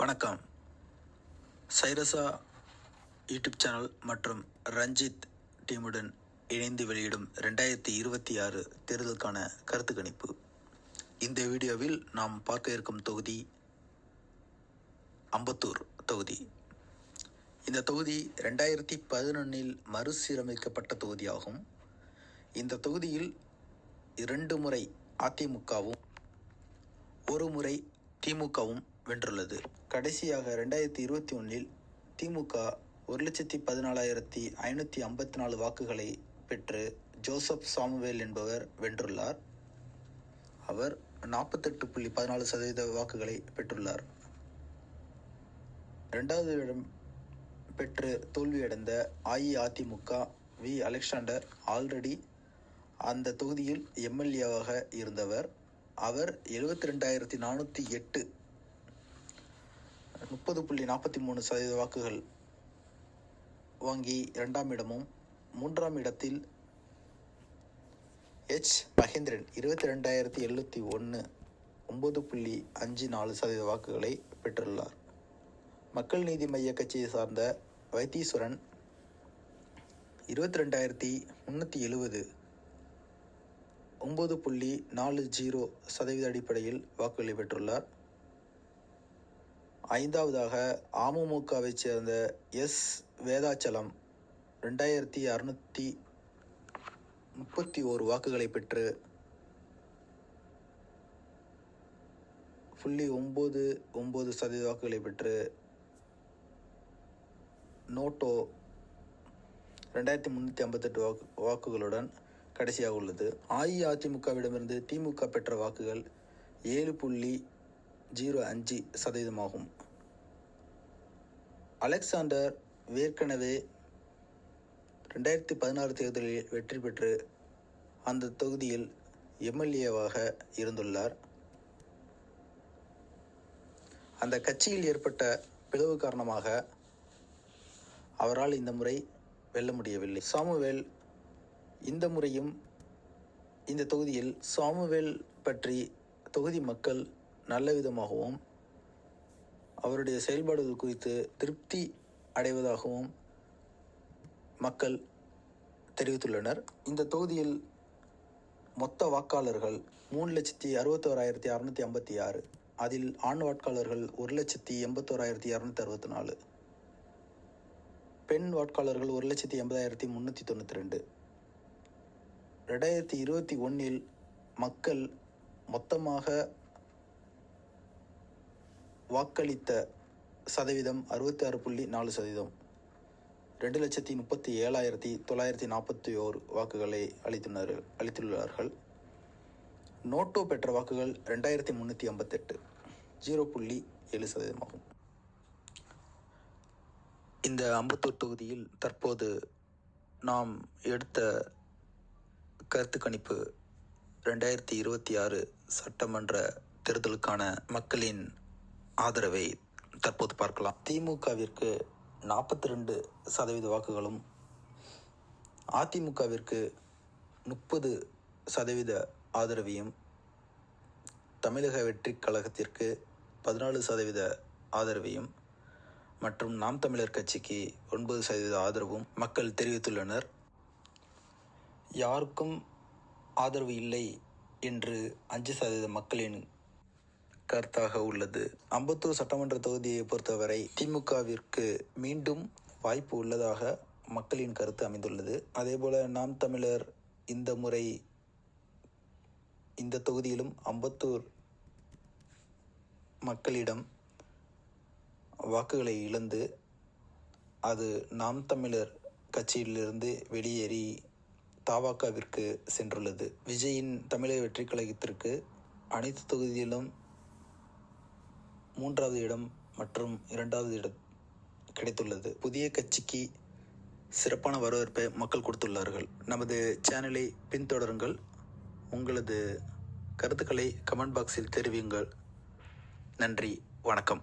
வணக்கம். சைரசா YouTube channel மற்றும் ரஞ்சித் டீமுடன் இணைந்து வெளியிடும் ரெண்டாயிரத்தி இருபத்தி ஆறு தேர்தலுக்கான கருத்து கணிப்பு. இந்த வீடியோவில் நாம் பார்க்க இருக்கும் தொகுதி அம்பத்தூர் தொகுதி. இந்த தொகுதி ரெண்டாயிரத்தி பதினொன்றில் மறுசீரமைக்கப்பட்ட தொகுதியாகும். இந்த தொகுதியில் இரண்டு முறை அதிமுகவும் ஒரு முறை திமுகவும் வென்றுள்ளது. கடைசியாக ரெண்டாயிரத்தி இருபத்தி ஒன்றில் திமுக ஒரு லட்சத்தி பதினாலாயிரத்தி ஐநூற்றி ஐம்பத்தி நாலு வாக்குகளை பெற்று ஜோசப் சாமுவேல் என்பவர் வென்றுள்ளார். அவர் நாற்பத்தெட்டு புள்ளி பதினாலு சதவீத வாக்குகளை பெற்றுள்ளார். ரெண்டாவது இடம் பெற்று தோல்வியடைந்த அஇஅதிமுக வி. அலெக்சாண்டர் ஆல்ரெடி அந்த தொகுதியில் எம்எல்ஏவாக இருந்தவர். அவர் எழுபத்தி ரெண்டாயிரத்தி நானூற்றி எட்டு முப்பது புள்ளி நாற்பத்தி மூணு சதவீத வாக்குகள் வாங்கி இரண்டாம் இடமும் மூன்றாம் இடத்தில் எச். மகேந்திரன் இருபத்தி ரெண்டாயிரத்தி எழுநூற்றி ஒன்று ஒம்பது புள்ளி அஞ்சு நாலு சதவீத வாக்குகளை பெற்றுள்ளார். மக்கள் நீதி மைய கட்சியை சார்ந்த வைத்தீஸ்வரன் இருபத்தி ரெண்டாயிரத்தி முந்நூற்றி எழுபது ஒம்பது புள்ளி நாலு ஜீரோ சதவீத அடிப்படையில் வாக்குகளை பெற்றுள்ளார். ஐந்தாவதாக அமமுகவைச் சேர்ந்த எஸ். வேதாச்சலம் ரெண்டாயிரத்தி அறுநூற்றி முப்பத்தி ஓரு வாக்குகளை பெற்று புள்ளி ஒம்பது ஒம்பது சதவீத வாக்குகளை பெற்று நோட்டோ ரெண்டாயிரத்தி முந்நூற்றி ஐம்பத்தெட்டு வாக்கு வாக்குகளுடன் கடைசியாக உள்ளது. அஇஅதிமுகவிடமிருந்து திமுக பெற்ற வாக்குகள் ஏழு புள்ளி ஜீரோ அஞ்சு சதவீதமாகும். அலெக்சாண்டர் ஏற்கனவே ரெண்டாயிரத்தி பதினாறு தேர்தலில் வெற்றி பெற்று அந்த தொகுதியில் எம்எல்ஏவாக இருந்துள்ளார். அந்த கட்சியில் ஏற்பட்ட பிளவு காரணமாக அவரால் இந்த முறை வெல்ல முடியவில்லை. சாமுவேல் இந்த முறையும் இந்த தொகுதியில் சாமுவேல் பற்றி தொகுதி மக்கள் நல்ல விதமாகவும் அவருடைய செயல்பாடுகள் குறித்து திருப்தி அடைவதாகவும் மக்கள் தெரிவித்துள்ளனர். இந்த தொகுதியில் மொத்த வாக்காளர்கள் மூணு லட்சத்தி அறுபத்தோராயிரத்தி அறநூற்றி ஐம்பத்தி ஆறு அதில் ஆண் வாக்காளர்கள் ஒரு லட்சத்தி எண்பத்தோராயிரத்தி இரநூத்தி அறுபத்தி நாலு பெண் வாக்காளர்கள் ஒரு லட்சத்தி எண்பதாயிரத்தி முந்நூற்றி தொண்ணூற்றி ரெண்டு. ரெண்டாயிரத்தி இருபத்தி ஒன்றில் மக்கள் மொத்தமாக வாக்களித்த சதவீதம் அறுபத்தி ஆறு புள்ளி நாலு சதவீதம். ரெண்டு லட்சத்தி முப்பத்தி ஏழாயிரத்தி தொள்ளாயிரத்தி நாற்பத்தி ஓரு வாக்குகளை அளித்துள்ளார்கள் அளித்துள்ளார்கள். நோட்டோ பெற்ற வாக்குகள் ரெண்டாயிரத்தி முந்நூற்றி ஐம்பத்தெட்டு. ஜீரோ புள்ளி ஏழு சதவீதமாகும். இந்த அம்பத்தூர் தொகுதியில் தற்போது நாம் எடுத்த கருத்து கணிப்பு ரெண்டாயிரத்தி இருபத்தி ஆறு சட்டமன்ற தேர்தலுக்கான மக்களின் ஆதரவை தற்போது பார்க்கலாம். திமுகவிற்கு நாற்பத்தி ரெண்டு சதவீத வாக்குகளும் அதிமுகவிற்கு முப்பது சதவீத ஆதரவையும் தமிழக வெற்றி கழகத்திற்கு பதினாலு சதவீத ஆதரவையும் மற்றும் நாம் தமிழர் கட்சிக்கு ஒன்பது சதவீத ஆதரவும் மக்கள் தெரிவித்துள்ளனர். யாருக்கும் ஆதரவு இல்லை என்று அஞ்சு சதவீத மக்களின் கருத்தாக உள்ளது. அம்பத்தூர் சட்டமன்ற தொகுதியை பொறுத்தவரை திமுகவிற்கு மீண்டும் வாய்ப்பு உள்ளதாக மக்களின் கருத்து அமைந்துள்ளது. அதேபோல நாம் தமிழர் இந்த முறை இந்த தொகுதியிலும் அம்பத்தூர் மக்களிடம் வாக்குகளை இழந்து அது நாம் தமிழர் கட்சியிலிருந்து வெளியேறி தாவாக்காவிற்கு சென்றுள்ளது. விஜயின் தமிழக வெற்றி கழகத்திற்கு அனைத்து தொகுதியிலும் மூன்றாவது இடம் மற்றும் இரண்டாவது இடம் கிடைத்துள்ளது. புதிய கட்சிக்கு சிறப்பான வரவேற்பை மக்கள் கொடுத்துள்ளார்கள். நமது சேனலை பின்தொடருங்கள். உங்களது கருத்துக்களை கமெண்ட் பாக்ஸில் தெரிவியுங்கள். நன்றி. வணக்கம்.